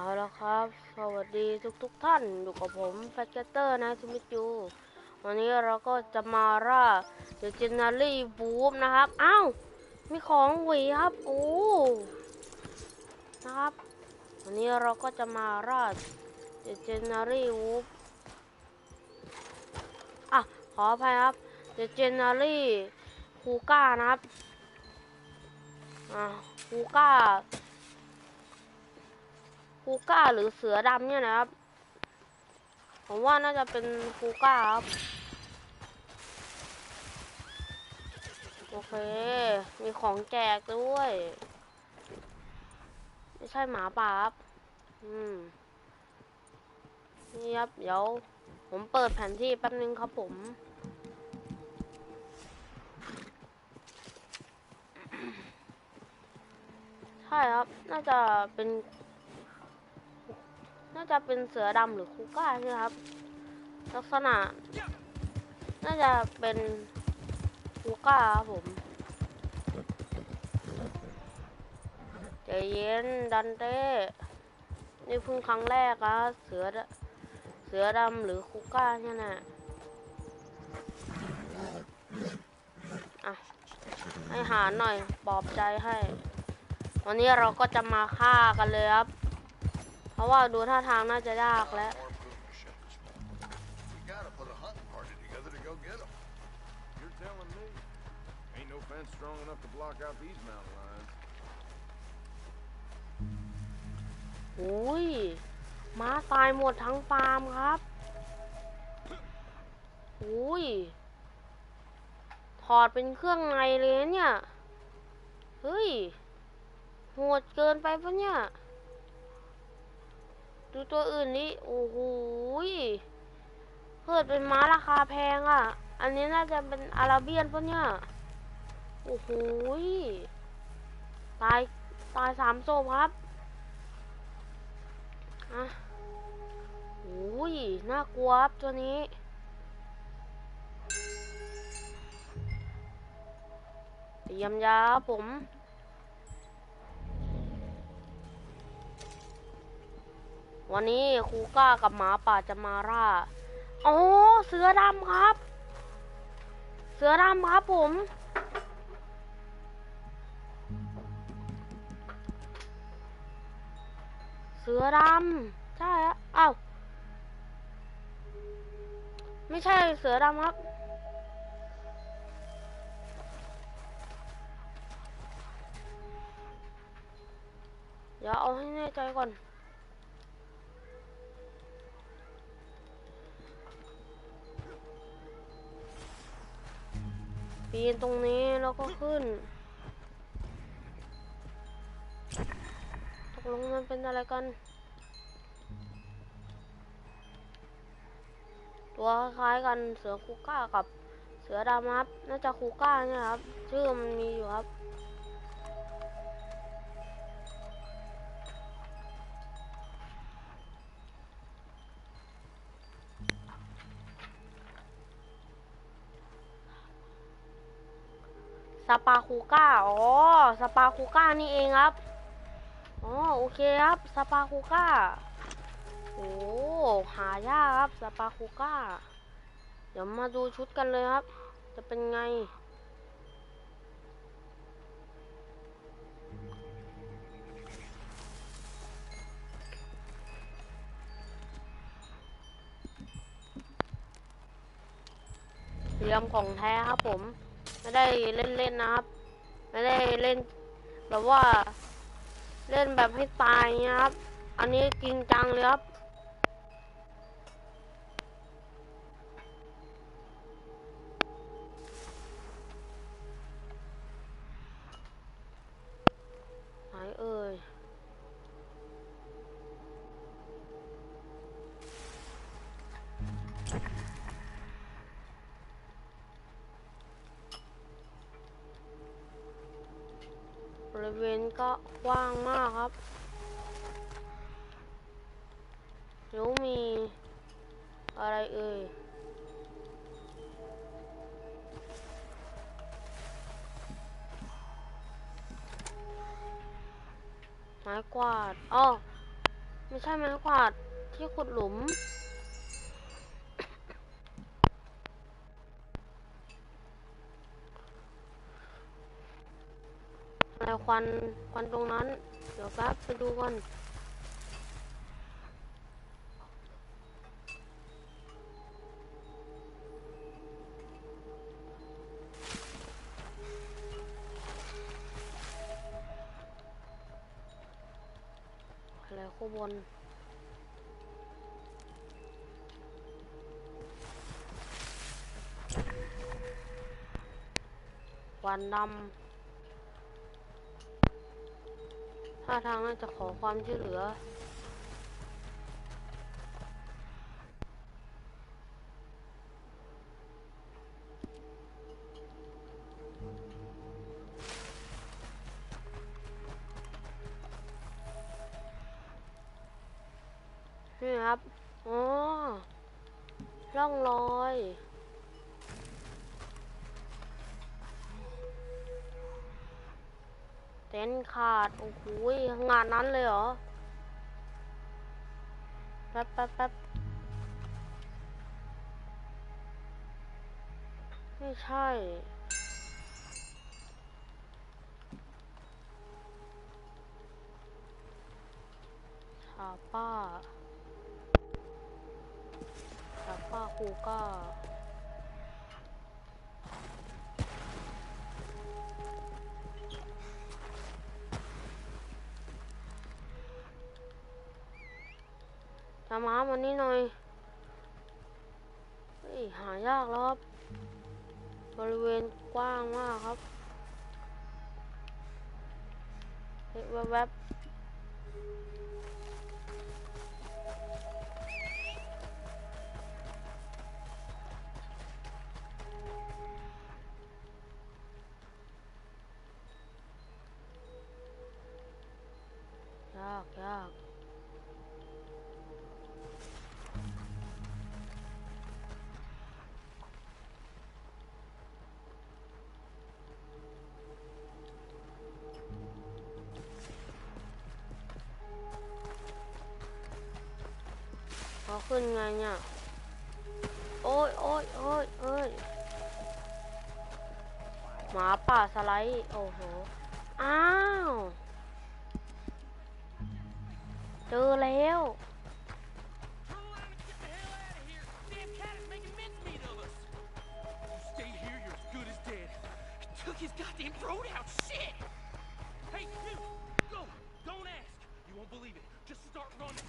เอาละครับ สวัสดีทุกๆท่านอยู่กับผมแฟกเตอร์นะทูมิจู วันนี้เราก็จะมาร่าเดเจนนารีบูฟนะครับอ้าวมีของหวีครับโอ้นะครับ วันนี้เราก็จะมาร่าเดเจนนารีบูฟอะขออภัยครับเดจนนารีคูก้านะครับอ่าคูก้า คูก้าหรือเสือดำเนี่ยนะครับ ผมว่าน่าจะเป็นคูก้าครับ โอเค มีของแจกด้วย ไม่ใช่หมาป่าครับ อืม นี่ครับ เดี๋ยว ผมเปิดแผนที่แป๊บนึงครับผมใช่ครับ น่าจะเป็น น่าจะเป็นเสือดำหรือคูก้าใช่ไหมครับ ลักษณะ น่าจะเป็นคูก้าครับผมใจเย็นดันเต้นี่เพิ่งครั้งแรกอะเสือเสือดำหรือคูก้าเนี่ยนะอะให้หาหน่อยปลอบใจให้ วันนี้เราก็จะมาฆ่ากันเลยครับ เพราะว่าดูท่าทางน่าจะยากแล้วโอ้ยม้าตายหมดทั้งฟาร์มครับโอ้ยถอดเป็นเครื่องในเลยเนี่ย เฮ้ย โหดเกินไปปะเนี่ย ดูตัวอื่นนี่โอ้โหเกิดเป็นม้าราคาแพงอะ อันนี้น่าจะเป็นอาราเบียนปะเนี่ย โอ้โหตายตายสามศพครับอะโอ้ยน่ากลัวครับตัวนี้เตรียมยาผม วันนี้ครูก้ากับหมาป่าจะมาล่าอ๋อเสือดำครับ เสือดำครับผม เสือดำใช่อะอ้าวไม่ใช่เสือดำครับเดี๋ยวเอาให้แน่ใจก่อน ปีนตรงนี้แล้วก็ขึ้น ตกลงมันเป็นอะไรกัน ตัวคล้ายกันเสือคูก้ากับเสือดำครับ น่าจะคูก้าเนี่ยครับ ชื่อมันมีอยู่ครับ สปาคูก้า อ๋อ สปาคูก้านี่เองครับ อ๋อ โอเคครับ สปาคูก้า โอ้ หายากครับ สปาคูก้า เดี๋ยวมาดูชุดกันเลยครับ จะเป็นไงเรียมของแท้ครับผม ไม่ได้เล่นๆนะครับ ไม่ได้เล่น แบบว่า เล่นแบบให้ตายเงี้ครับ อันนี้จริงจังเลยครับไหนเอ่ย ริเวณก็กว้างมากครับเดี๋ยวมีอะไรเอ่ยไม้กวาดอ้อไม่ใช่ไม้กวาดที่ขุดหลุม อะไร ควันควันตรงนั้น เดี๋ยวแป๊บไปดูกันอะไรข้างบนควันดำ ท่าทางน่าจะขอความช่วยเหลือ ดโอ้โหงานนั้นเลยเหรอแป๊บแป๊บแป๊บไม่ใช่ชาป้าชาป้าคูก้า จะมามันนี่หน่อยเฮ้ยหายากแล้วครับ บริเวณกว้างมากครับเฮ้ยแวบๆ ขาขึ้นไงเนี่ย โอ้ยโอ้ยโอ้ยเอ้ยหมาป่าสไลด์ โอ้โห อ้าว เจอแล้ว Turn around and get the hell out of here! Damn cat is making mincemeat of us! You stay here, you're as good as dead. He took his goddamn throat out, shit! Hey, you! Go! Don't ask! You won't believe it. Just start running.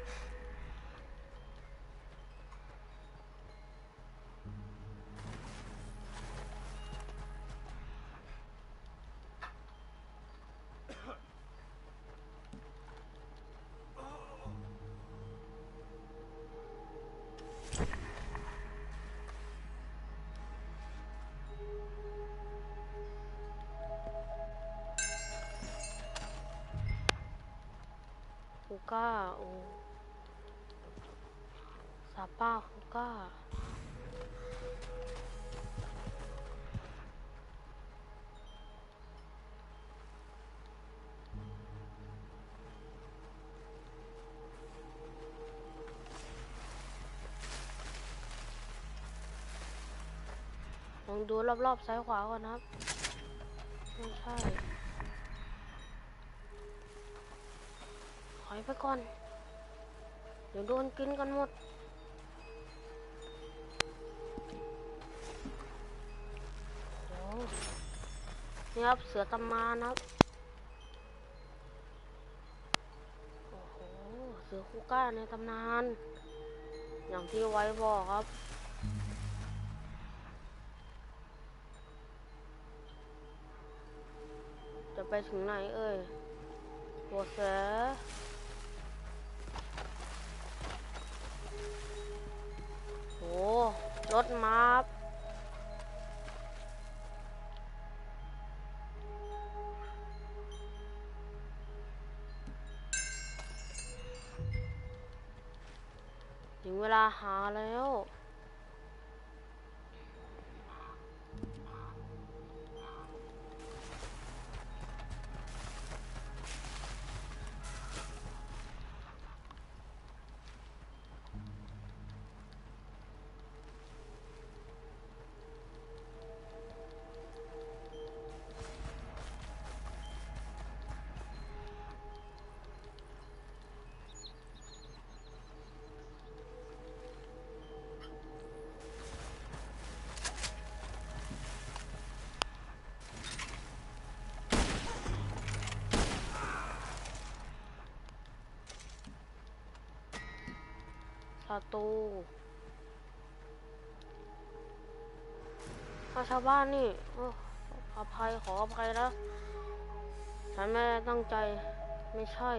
คูก้าโอ้ซาป้าคูก้าลองดูรอบๆซ้ายขวาก่อนนะครับไม่ใช่ อยไปก่อน เดี๋ยวโดนกินกันหมดโอ้นี่ครับเสือตำนานครับ โอ้โห เสือคูก้าในตำนาน อย่างที่ไว้บอกครับจะไปถึงไหนเอ่ยหัวเสือ รถมารับถึงเวลาหาแล้ว ศัตรูถ้าชาวบ้านนี่อภัยขออภัยนะฉันไม่ตั้งใจไม่ใช่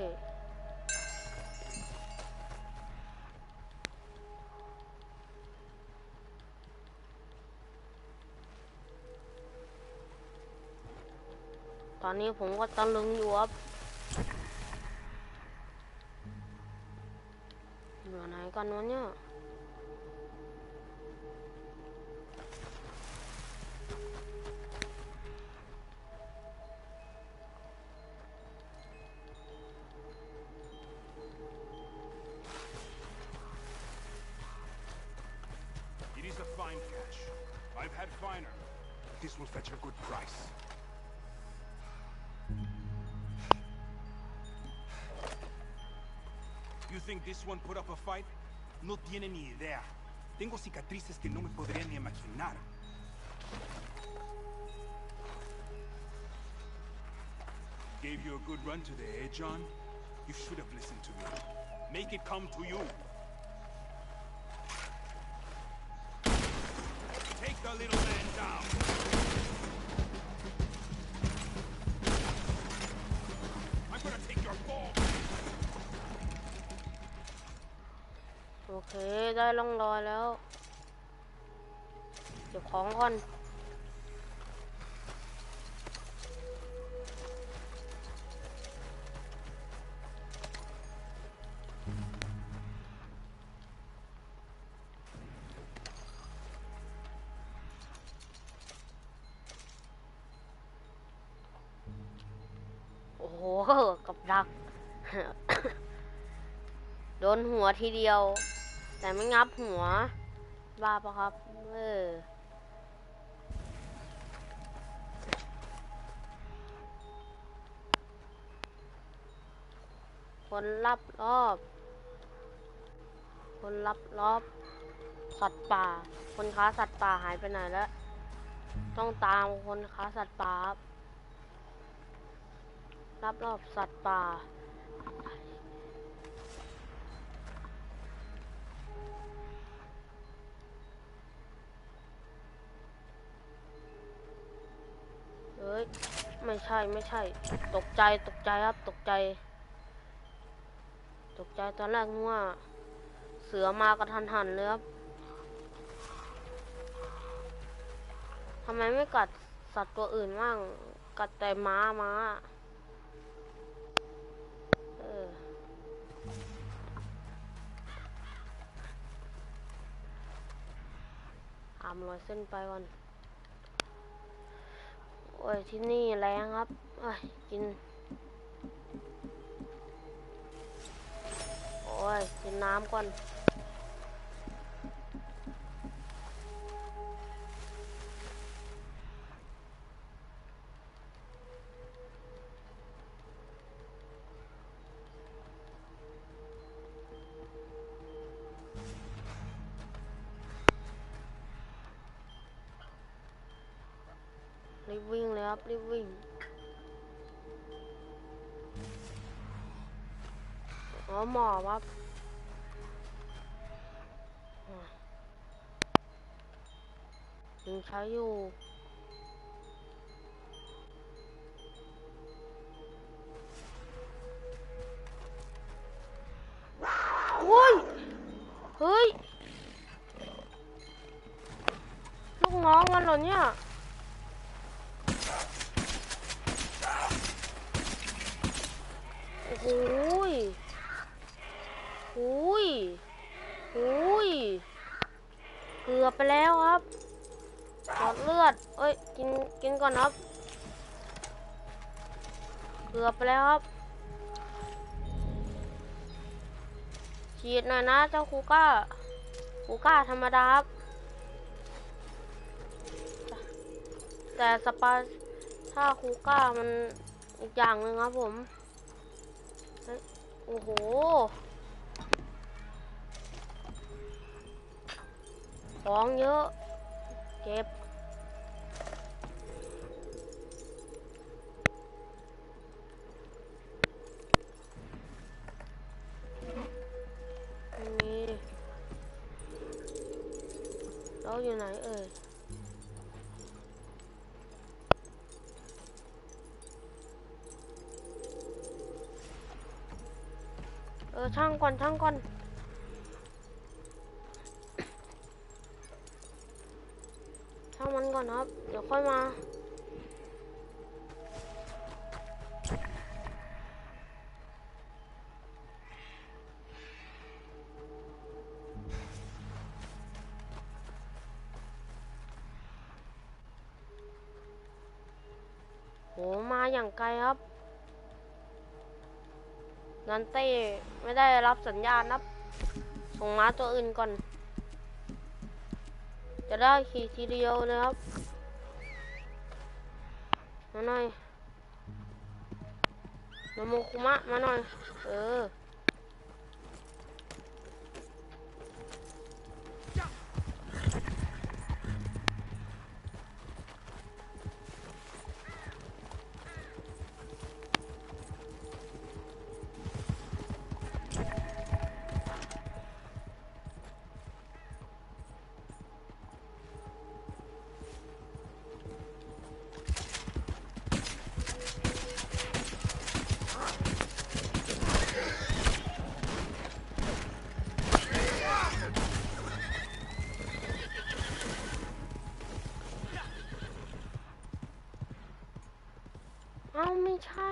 ตอนนี้ผมก็ตะลึงอยู่ครับ อยู่ไหนกันวะเนี่ย It is a fine catch. I've had finer. This will fetch a good price. You think this one put up a fight? No tiene ni idea. Tengo cicatrices que no me podría ni imaginar. Gave you a good run today, eh, John? You should have listened to me. Make it come to you. Take the little man down. ได้ร่องรอยแล้ว เก็บของก่อน โอ้โห กับดัก โดนหัวทีเดียว แต่ไม่งับหัว บ้าปะครับเออคนรับรอบ คนรับรอบ สัตว์ป่า คนค้าสัตว์ป่าหายไปไหนแล้ว ต้องตามคนค้าสัตว์ป่ารับรอบสัตว์ป่า ฮ้ย ไม่ใช่ไม่ใช่ ตกใจตกใจครับ ตกใจ ตกใจตอนแรกนึกว่า เสือมากระทันหันเลยครับทำไมไม่กัดสัตว์ตัวอื่นบ้าง กัดแต่ม้าม้า เอออามรอยเส้นไปก่อน โอ้ยที่นี่แรงครับเอ้ยกิน โอ้ยกินน้ำก่อน ยังใช้อยู่ ฉีดหน่อยนะ เจ้าคูก้าคูก้าธรรมดาครับ แต่สปาถ้าคูก้ามันอีกอย่างหนึ่งครับผมโอ้โหของเยอะ เก็บ เออช่างก่อนช่างก่อนช่างมันก่อนครับ เดี๋ยวค่อยมาโหมาอย่างไกลครับนันเต้ ไม่ได้รับสัญญาณครับส่งม้าตัวอื่นก่อน จะได้ขี่ทีเดียวเลยครับมาหน่อยนโมคุมะมาหน่อย เออ เอ้าไม่ใช่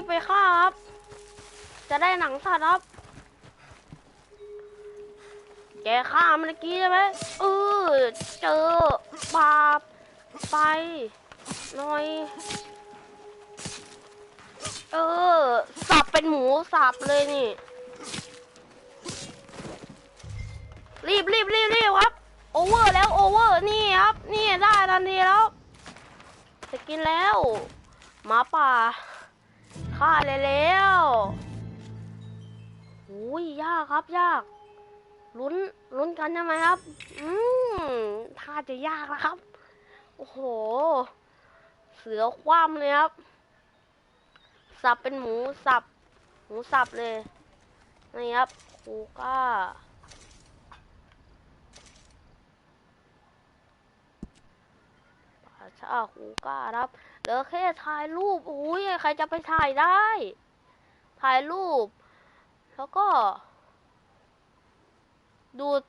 บไปฆ่าครับ จะได้หนังสัตว์ครับ แกฆ่ามันเมื่อกี้ใช่ไหมเออเจอบาปไปหน่อย เออ สับเป็นหมูสับเลยนี่ รีบรีบรีบรีบครับ โอเวอร์แล้วโอเวอร์นี่ครับ นี่ได้ทันทีแล้ว จะกินแล้วหมาป่า ฆ่าเลยแล้วโอ้ยยากครับยากลุ้นลุ้นกันใช่ไหมครับ อืมถ้าจะยากนะครับ โอ้โห เสือคว่ำเลยครับ สับเป็นหมูสับ หมูสับเลย นี่ครับคูก้าป่าชาคูก้าครับ เหลือแค่ถ่ายรูปโอ้ยใครจะไปถ่ายได้ ถ่ายรูป แล้วก็ ดูด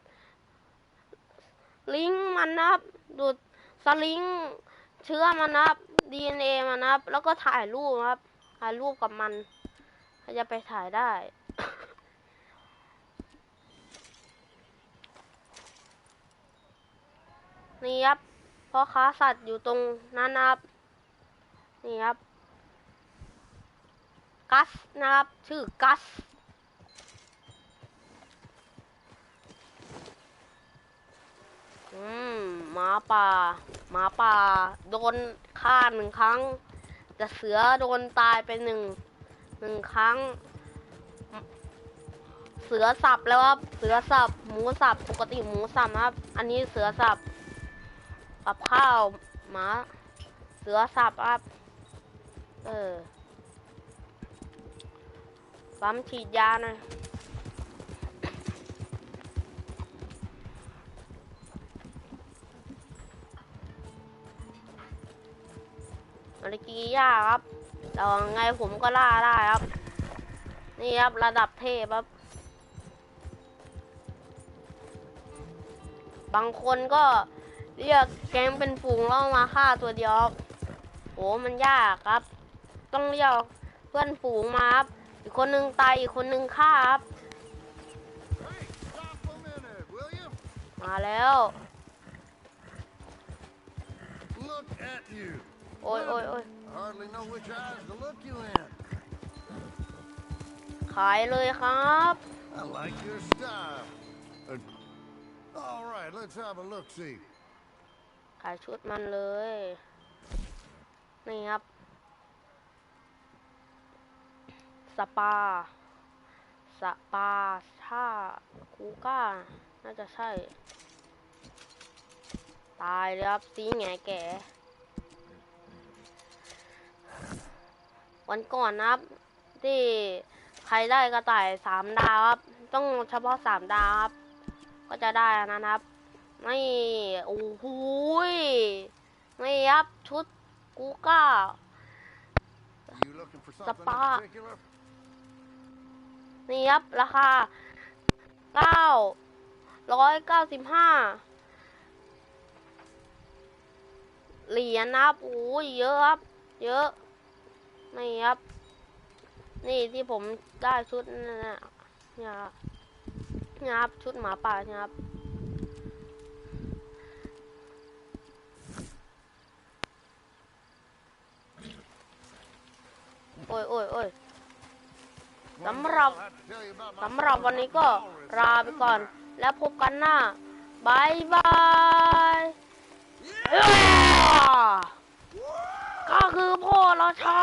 ลิงมันนะครับ ดูดสลิงเชื้อมันนะครับ DNA มันนะครับ แล้วก็ถ่ายรูปนะครับ ถ่ายรูปกับมันใครจะไปถ่ายได้นี่ครับพ่อค้าสัตว์อยู่ตรงนั้นนะครับ นี่ครับ กัสนะครับ ชื่อกัส อืมหมาป่าหมาป่า โดนฆ่าหนึ่งครั้ง แต่เสือโดนตายไปหนึ่งหนึ่งครั้ง เสือสับแล้วครับ เสือสับ หมูสับ ปกติหมูสับครับ อันนี้เสือสับ กับข้าวหมา เสือสับครับ เออปั๊มฉีดยาหน่อยมาริกียาครับแต่ไงผมก็ล่าได้ครับ นี่ครับระดับเทพครับ บางคนก็เรียกแก๊งเป็นฝูงล้วเอามาฆ่าตัวเดียวครับโอ้มันยากครับ ต้องเรียกเพื่อนฝูงมาครับ อีกคนนึงตายอีกคนนึงฆ่าครับ มาแล้ว โอ้ยโอ้ยโอ้ยขายเลยครับ I like your style. All right, let's have a look see. ขายชุดมันเลย นี่ครับ ส ปา สปาท่าคูก้า น่าจะใช่ ตายเลยครับสีแง่แก่ วันก่อนนะครับ ที่ใครได้กระต่ายสามดาวครับ ต้องเฉพาะสามดาวครับ ก็จะได้อันนะครับ ไม่โอ้โหยไม่ครับชุดกูก้า You looking for นี่ครับ ราคาเก้าร้อยเก้าสิบห้าเหรียญนะครับโอ้ยเยอะครับ เยอะ นี่ครับ นี่ที่ผมได้ชุดนั่นน่ะเนี่ยครับเนี่ยครับ ชุดหมาป่าเนี่ยครับโอ้ยโอ้ยโอ้ย One Tấm day rập. I'll have to tell you about my สำหรับวันนี้ก็ walrus ลาไปก่อน แล้วพบกันหน้าบายบายเอ้ยก็คือพ่อราชา